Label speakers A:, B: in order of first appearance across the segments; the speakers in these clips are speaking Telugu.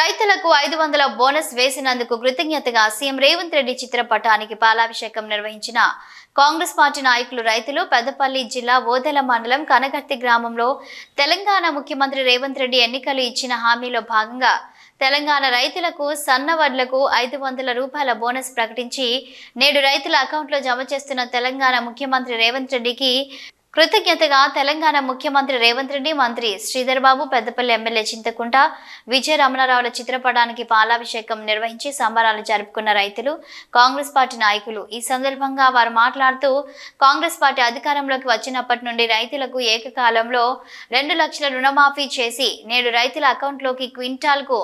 A: రైతులకు ఐదు వందల బోనస్ వేసినందుకు కృతజ్ఞతగా సీఎం రేవంత్ రెడ్డి చిత్రపటానికి పాలాభిషేకం నిర్వహించిన కాంగ్రెస్ పార్టీ నాయకులు రైతులు పెద్దపల్లి జిల్లా ఓదెల మండలం కనగర్తి గ్రామంలో తెలంగాణ ముఖ్యమంత్రి రేవంత్ రెడ్డి ఎన్నికలు ఇచ్చిన హామీలో భాగంగా తెలంగాణ రైతులకు సన్న వడ్లకు ఐదు వందల రూపాయల బోనస్ ప్రకటించి నేడు రైతుల అకౌంట్లో జమ చేస్తున్న తెలంగాణ ముఖ్యమంత్రి రేవంత్ రెడ్డికి కృతజ్ఞతగా తెలంగాణ ముఖ్యమంత్రి రేవంత్ రెడ్డి మంత్రి శ్రీధర్ బాబు పెద్దపల్లి ఎమ్మెల్యే చింతకుంట విజయ రమణారావుల చిత్రపటానికి పాలాభిషేకం నిర్వహించి సంబరాలు జరుపుకున్న రైతులు కాంగ్రెస్ పార్టీ నాయకులు. ఈ సందర్భంగా వారు మాట్లాడుతూ కాంగ్రెస్ పార్టీ అధికారంలోకి వచ్చినప్పటి నుండి రైతులకు ఏకకాలంలో రెండు లక్షల రుణమాఫీ చేసి నేడు రైతుల అకౌంట్లోకి క్వింటాల్కు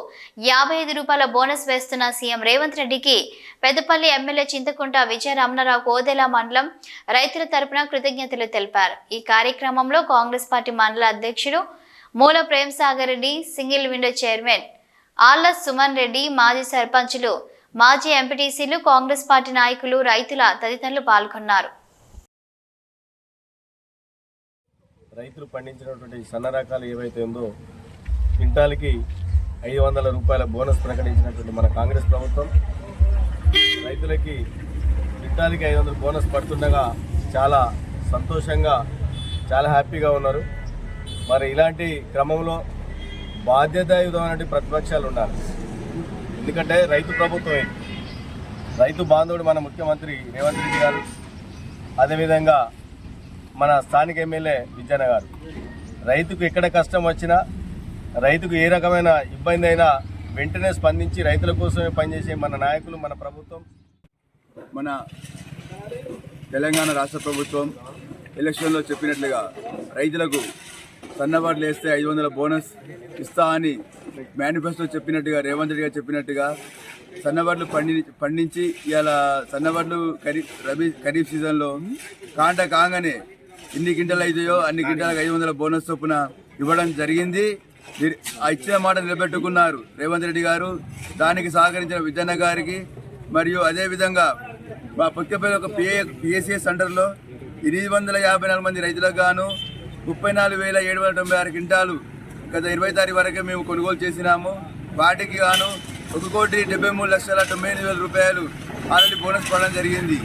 A: యాభై ఐదు రూపాయల బోనస్ వేస్తున్న సీఎం రేవంత్ రెడ్డికి పెద్దపల్లి ఎమ్మెల్యే చింతకుంట విజయ రమణారావు కోదెల మండలం రైతుల తరపున కృతజ్ఞతలు తెలిపారు. ఈ కార్యక్రమంలో కాంగ్రెస్ పార్టీ మండల అధ్యక్షుడు Moola Prem Sagar Reddy single window chairman Alla Suman Reddy మాజీ సర్పంచులు మాజీ ఎంపీటీసీలు కాంగ్రెస్ పార్టీ నాయకులు రైతుల తదితరులు పాల్గొన్నారు.
B: రైతులు పండించినటువంటి సన్న రకాలు ఏవైతే ఉందో క్వింటాల్కి ఐదు వందల రూపాయల బోనస్ ప్రకటించినటువంటి మన కాంగ్రెస్ ప్రభుత్వం రైతులకి క్వింటాల్కి ఐదు వందల బోనస్ పడుతుండగా చాలా సంతోషంగా చాలా హ్యాపీగా ఉన్నారు. మరి ఇలాంటి క్రమంలో బాధ్యతాయుతమైనటువంటి ప్రతిపక్షాలు ఉండాలి. ఎందుకంటే రైతు ప్రభుత్వమే. రైతు బాంధవుడు మన ముఖ్యమంత్రి రేవంత్ రెడ్డి గారు అదేవిధంగా మన స్థానిక ఎమ్మెల్యే విజయన గారు. రైతుకు ఎక్కడ కష్టం వచ్చినా రైతుకు ఏ రకమైన ఇబ్బంది అయినా వెంటనే స్పందించి రైతుల కోసమే పనిచేసే మన నాయకులు మన ప్రభుత్వం.
C: మన తెలంగాణ రాష్ట్ర ప్రభుత్వం ఎలక్షన్లో చెప్పినట్లుగా రైతులకు సన్నవాట్లు వేస్తే ఐదు వందల బోనస్ ఇస్తా అని మేనిఫెస్టో చెప్పినట్టుగా రేవంత్ రెడ్డి గారు చెప్పినట్టుగా సన్నవాట్లు పండి పండించి ఇలా సన్నవాట్లు ఖరీఫ్ రబీ ఖరీఫ్ సీజన్లో కాంట కాగానే ఎన్ని గింటలు అవుతాయో అన్ని గింటలకు ఐదు వందల బోనస్ చొప్పున ఇవ్వడం జరిగింది. ఆ ఇచ్చిన మాట నిలబెట్టుకున్నారు రేవంత్ రెడ్డి గారు. దానికి సహకరించిన విజయన్న గారికి మరియు అదేవిధంగా మా పుట్టపల్లి ఒక పిఏ పిఎస్సిఎస్ సెంటర్లో ఎనిమిది వందల యాభై నాలుగు మంది రైతులకు గాను ముప్పై నాలుగు వేల ఏడు వందల తొంభై ఆరు క్వింటాలు గత ఇరవై తారీఖు వరకే మేము కొనుగోలు చేసినాము. వాటికి గాను ఒక కోటి డెబ్బై మూడు లక్షల తొంభై ఎనిమిది వేల రూపాయలు ఆల్రెడీ బోనస్ పడడం జరిగింది.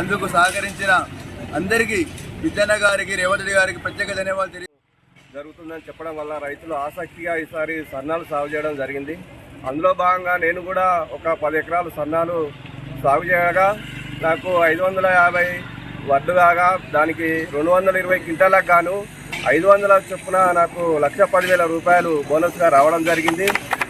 C: అందుకు సహకరించిన అందరికీ విద్యన్న గారికి రేవంత్ గారికి ప్రత్యేక ధన్యవాదాలు తెలియ
B: జరుగుతుందని చెప్పడం వల్ల రైతులు ఆసక్తిగా ఈసారి సన్నాలు సాగు చేయడం జరిగింది. అందులో భాగంగా నేను కూడా ఒక పది ఎకరాలు సన్నాలు సాగు చేయగా నాకు ఐదు వందల యాభై వడ్లు కాగా దానికి రెండు వందల ఇరవై క్వింటాలకు గాను ఐదు వందల చొప్పున నాకు లక్ష పదివేల రూపాయలు బోనస్గా రావడం జరిగింది.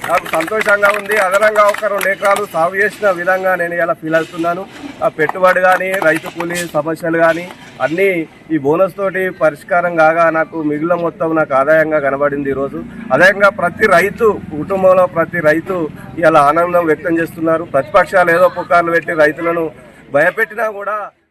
B: నాకు సంతోషంగా ఉంది. అదనంగా ఒక రెండు ఎకరాలు సాగు చేసిన విధంగా నేను ఇలా ఫీల్ అవుతున్నాను. ఆ పెట్టుబడి కానీ రైతు కూలీ సమస్యలు కానీ అన్నీ ఈ బోనస్ తోటి పరిష్కారం కాగా నాకు మిగిలిన మొత్తం నాకు ఆదాయంగా కనబడింది ఈరోజు. అదేవిధంగా ప్రతి రైతు కుటుంబంలో ప్రతి రైతు ఇలా ఆనందం వ్యక్తం చేస్తున్నారు. ప్రతిపక్షాలు ఏదో పుకార్లు పెట్టి రైతులను భయపెట్టినా కూడా